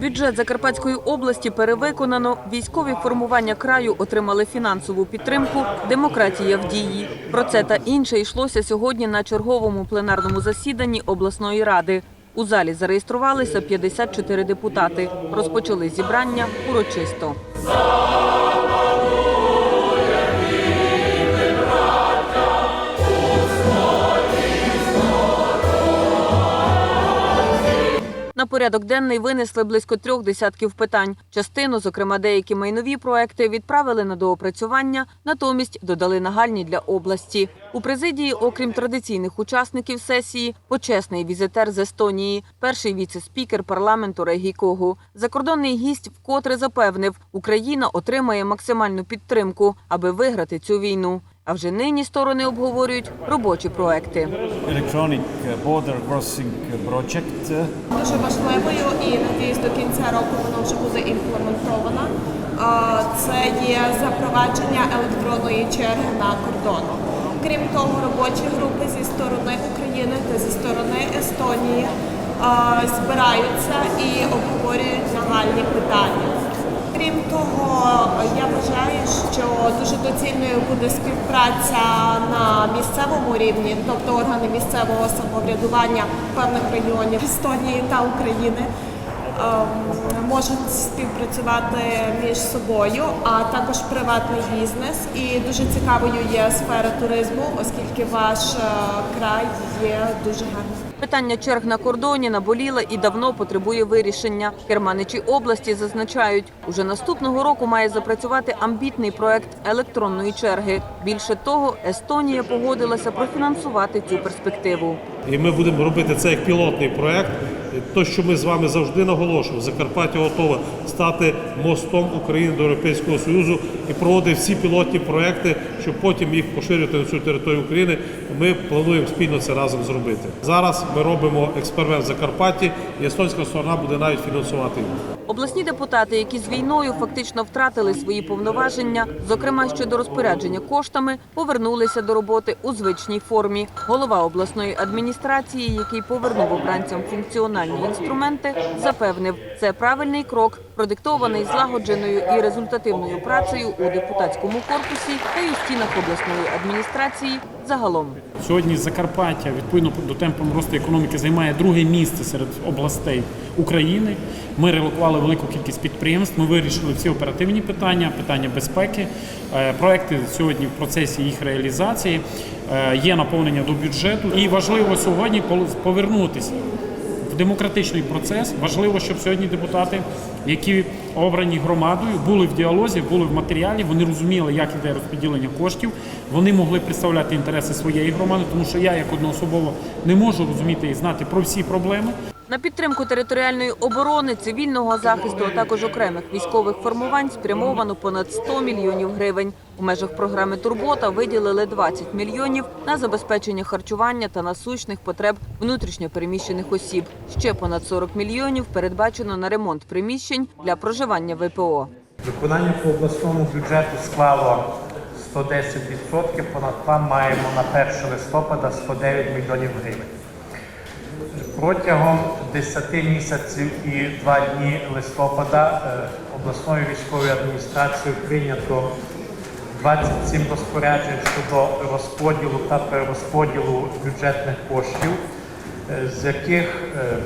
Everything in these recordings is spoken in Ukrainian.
Бюджет Закарпатської області перевиконано. Військові формування краю отримали фінансову підтримку. Демократія в дії. Про це та інше йшлося сьогодні на черговому пленарному засіданні обласної ради. У залі зареєструвалися 54 депутати. Розпочали зібрання урочисто. Порядок денний винесли близько трьох десятків питань. Частину, зокрема деякі майнові проекти, відправили на доопрацювання, натомість додали нагальні для області. У президії, окрім традиційних учасників сесії, почесний візитер з Естонії, перший віце-спікер парламенту Регій Когу. Закордонний гість вкотре запевнив, Україна отримає максимальну підтримку, аби виграти цю війну. А вже нині сторони обговорюють робочі проекти. Electronic Border Crossing Project. дуже важливою і надіюсь до кінця року воно вже буде імплементовано. Це є запровадження електронної черги на кордону. Крім того, робочі групи зі сторони України та зі сторони Естонії збираються і обговорюють нагальні питання. Крім того, що дуже доцільною буде співпраця на місцевому рівні, тобто органи місцевого самоврядування певних регіонів Естонії та України ем, можуть співпрацювати між собою, а також приватний бізнес. І дуже цікавою є сфера туризму, оскільки ваш е, край є дуже гарним. Питання черг на кордоні наболіло і давно потребує вирішення. Керманичі області зазначають, уже наступного року має запрацювати амбітний проект електронної черги. Більше того, Естонія погодилася профінансувати цю перспективу. І ми будемо робити це як пілотний проект. То, що ми з вами завжди наголошуємо, Закарпаття готове стати мостом України до Європейського Союзу і проводити всі пілотні проекти, щоб потім їх поширювати на всю територію України. Ми плануємо спільно це разом зробити. Зараз ми робимо експеримент в Закарпатті, і естонська сторона буде навіть фінансувати його. Обласні депутати, які з війною фактично втратили свої повноваження, зокрема щодо розпорядження коштами, повернулися до роботи у звичній формі. Голова обласної адміністрації, який повернув обранцям функціональні інструменти, запевнив, це правильний крок, продиктований злагодженою і результативною працею у депутатському корпусі та у стінах обласної адміністрації загалом. Сьогодні Закарпаття відповідно до темпам росту економіки займає друге місце серед областей України. Ми релокували велику кількість підприємств. Ми вирішили всі оперативні питання, питання безпеки. Е, Проекти сьогодні в процесі їх реалізації. Е, Є наповнення до бюджету. І важливо сьогодні повернутися демократичний процес. Важливо, щоб сьогодні депутати, які обрані громадою, були в діалозі, були в матеріалі, вони розуміли, як іде розподілення коштів. Вони могли представляти інтереси своєї громади, тому що я, як одноособово, не можу розуміти і знати про всі проблеми. На підтримку територіальної оборони, цивільного захисту, а також окремих військових формувань спрямовано понад 100 мільйонів гривень. У межах програми Турбота виділили 20 мільйонів на забезпечення харчування та насущних потреб внутрішньопереміщених осіб. Ще понад 40 мільйонів передбачено на ремонт приміщень для проживання ВПО. Виконання по обласному бюджету склало 110%, понад план маємо на 1 листопада 109 мільйонів гривень. Протягом 10 місяців і 2 дні листопада е, обласною військовою адміністрацією прийнято 27 розпоряджень щодо розподілу та перерозподілу бюджетних коштів, е, з яких е,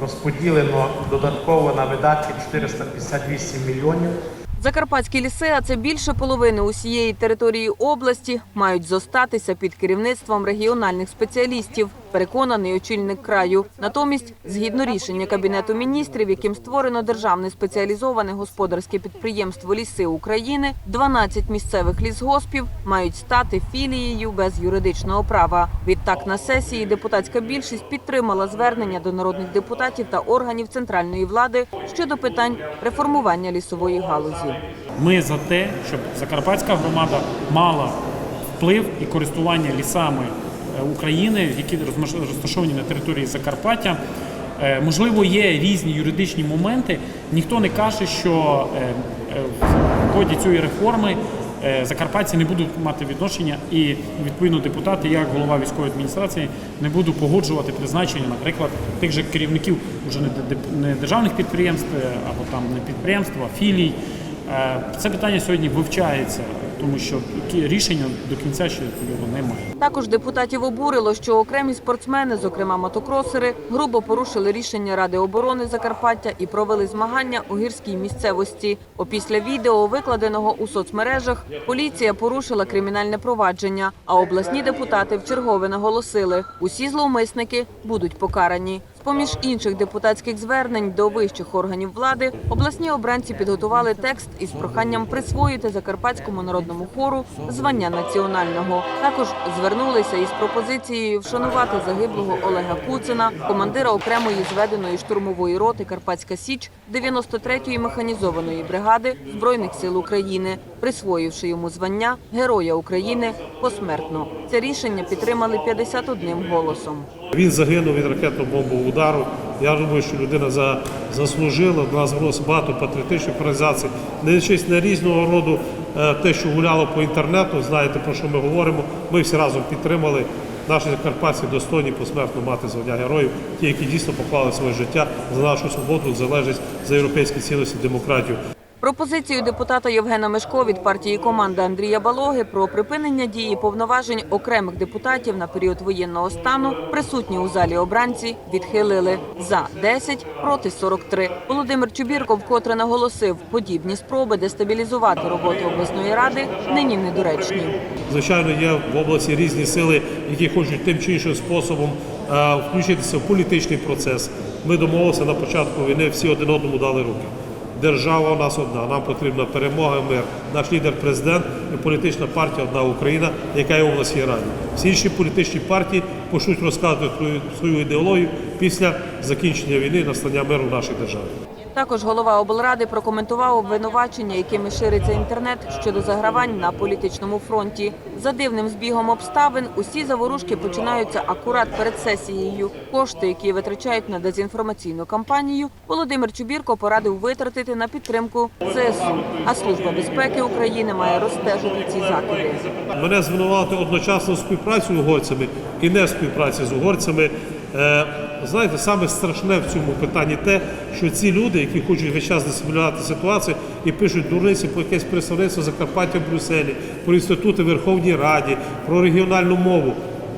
розподілено додатково на видатки 458 мільйонів. Закарпатські ліси, а це більше половини усієї території області, мають зостатися під керівництвом регіональних спеціалістів, переконаний очільник краю. Натомість, згідно рішення кабінету міністрів, яким створено державне спеціалізоване господарське підприємство Ліси України, 12 місцевих лісгоспів мають стати філією без юридичного права. Відтак на сесії депутатська більшість підтримала звернення до народних депутатів та органів центральної влади щодо питань реформування лісової галузі. Ми за те, щоб Закарпатська громада мала вплив і користування лісами України, які розташовані на території Закарпаття. Е, Можливо, є різні юридичні моменти. Ніхто не каже, що е, е, в ході цієї реформи е, закарпатці не будуть мати відношення, і відповідно депутати, як голова військової адміністрації, не буду погоджувати призначення, наприклад, тих же керівників вже не де- державних підприємств е, або там не підприємств, а філій. Е, Це питання сьогодні вивчається, тому що рішення до кінця ще його немає. Також депутатів обурило, що окремі спортсмени, зокрема мотокросери, грубо порушили рішення Ради оборони Закарпаття і провели змагання у гірській місцевості. Опісля відео, викладеного у соцмережах, поліція порушила кримінальне провадження. А обласні депутати вчергове наголосили, усі зловмисники будуть покарані. З-поміж інших депутатських звернень до вищих органів влади обласні обранці підготували текст із проханням присвоїти Закарпатському народному хору звання національного. Також звернулися із пропозицією вшанувати загиблого Олега Куцина, командира окремої зведеної штурмової роти Карпатська Січ 93-ї механізованої бригади збройних сил України, присвоївши йому звання Героя України посмертно. Це рішення підтримали 51 голосом. Він загинув від ракетно-бомбового удару. Я думаю, що людина за, заслужила. У нас було багато патріотичних організацій, не на різного роду е, те, що гуляло по інтернету. Знаєте про що ми говоримо. Ми всі разом підтримали. Наші закарпатці достойні посмертно мати звання героїв, ті, які дійсно поклали своє життя за нашу свободу, залежність за європейські цілості, демократію. Пропозицію депутата Євгена Мешко від партії команда Андрія Балоги про припинення дії повноважень окремих депутатів на період воєнного стану присутні у залі обранці відхилили за 10, проти 43. Володимир Чубірко вкотре наголосив, подібні спроби дестабілізувати роботу обласної ради нині недоречні. Звичайно, є в області різні сили, які хочуть тим чи іншим способом е, включитися в політичний процес. Ми домовилися на початку війни, всі один одному дали руки. Держава у нас одна, нам потрібна перемога, мир. Наш лідер президент і політична партія одна Україна, яка є у нас є раді. Всі інші політичні партії почнуть розказувати свою, ідеологію після закінчення війни настання миру в нашій державі. Також голова облради прокоментував обвинувачення, якими шириться інтернет щодо загравань на політичному фронті. За дивним збігом обставин усі заворушки починаються акурат перед сесією. Кошти, які витрачають на дезінформаційну кампанію, Володимир Чубірко порадив витратити на підтримку ЗСУ. А служба безпеки України має розстежити ці закиди. Мене звинуватити одночасно в співпраці з угорцями і не співпраці з угорцями. Знаєте, саме страшне в цьому питанні те, що ці люди, які хочуть весь час дисциплінувати ситуацію і пишуть дурниці про якесь представництво Закарпаття в Брюсселі, про інститути Верховній Раді, про регіональну мову.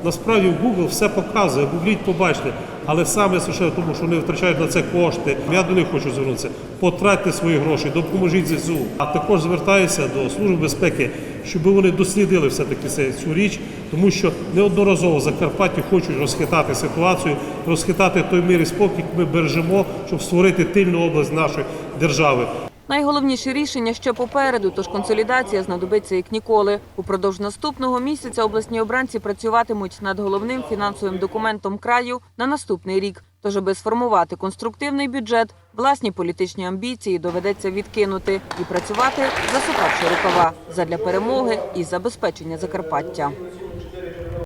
Насправді в Google все показує, гугліть, побачите. Але саме в тому, що вони витрачають на це кошти. Я до них хочу звернутися. Потратьте свої гроші, допоможіть ЗСУ. А також звертаюся до Служби безпеки, щоб вони дослідили все-таки цю річ, тому що неодноразово в Закарпатті хочуть розхитати ситуацію, розхитати той мір і спокій, ми бережемо, щоб створити тильну область нашої держави. Найголовніші рішення ще попереду, тож консолідація знадобиться як ніколи. Упродовж наступного місяця обласні обранці працюватимуть над головним фінансовим документом краю на наступний рік. Тож, аби сформувати конструктивний бюджет, власні політичні амбіції доведеться відкинути і працювати, засукавши рукава задля перемоги і забезпечення Закарпаття.